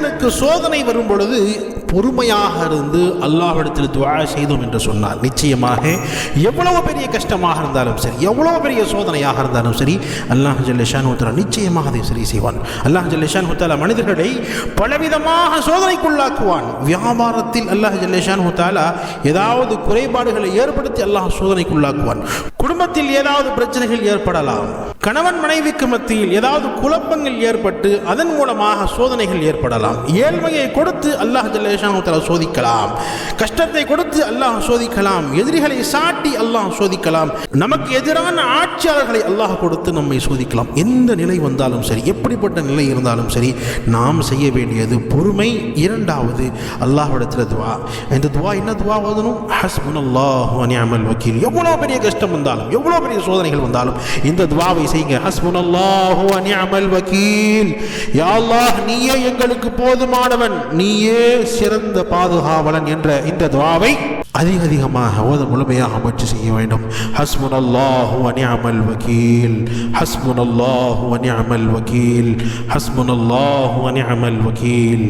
மனிதனுக்கு சோதனை வரும் பொழுது பொறுமையாக இருந்து அல்லாஹிடத்தில் துவா செய்தோம் என்று சொன்னார். நிச்சயமாக எவ்வளவு பெரிய கஷ்டமாக இருந்தாலும் சரி எவ்வளவு பெரிய சோதனையாக இருந்தாலும் சரி அல்லாஹ் ஜல்லேஷான் உத்தரா நிச்சயமாக அதை சரி செய்வான். அல்லாஹ் ஜல்லேஷான் உத்தாலா மனிதர்களை பலவிதமாக சோதனைக்குள்ளாக்குவான். வியாபாரத்தில் அல்லாஹ் ஜல்லேஷான் உத்தாலா ஏதாவது குறைபாடுகளை ஏற்படுத்தி அல்லாஹ் சோதனைக்குள்ளாக்குவான். குடும்பத்தில் ஏதாவது பிரச்சனைகள் ஏற்படலாம். கணவன் மனைவிக்கு மத்தியில் ஏதாவது குழப்பங்கள் ஏற்பட்டு அதன் மூலமாக சோதனைகள் ஏற்படலாம். ஏழ்மையை கொடுத்து அல்லாஹ் ஜல்லேஷான் சோதிக்கலாம். கஷ்டத்தை கொடுத்து அல்லாஹ் சோதிக்கலாம். எதிரிகளை சாட்டி அல்லாஹ் சோதிக்கலாம். நமக்கு எதிரான ஆட்சியாளர்களை அல்லாஹ் கொடுத்து நம்மை சோதிக்கலாம். எந்த நிலை வந்தாலும் சரி எப்படிப்பட்ட நிலை இருந்தாலும் சரி நாம் செய்ய வேண்டியது பொறுமை இரண்டாவது அல்லாஹிடத்தில் துவா. இந்த துவா என்ன துவா ஓதணும்? ஹஸ்புன் அல்லாஹ் வக்கீல். எவ்வளோ பெரிய கஷ்டம் வந்தாலும் எவ்வளோ பெரிய சோதனைகள் வந்தாலும் இந்த துவாவை செய்யுங்க. ஹஸ்புன் அல்லாஹ் அனியாமல் வக்கீல் யா அல்லாஹ் நீயே எங்களுக்கு போதுமானவன். நீயே சிறந்த பாதுகாவலன் என்ற இந்த துவாவை அதிக அதிகமாக ஓத முழுமையாக முயற்சி செய்ய வேண்டும். ஹஸ்முன் அல்லாஹு அனியாமல் வக்கீல் ஹஸ்முன் அல்லாஹு அனியாமல் வக்கீல் ஹஸ்முன் அல்லாஹு அனியாமல் வக்கீல்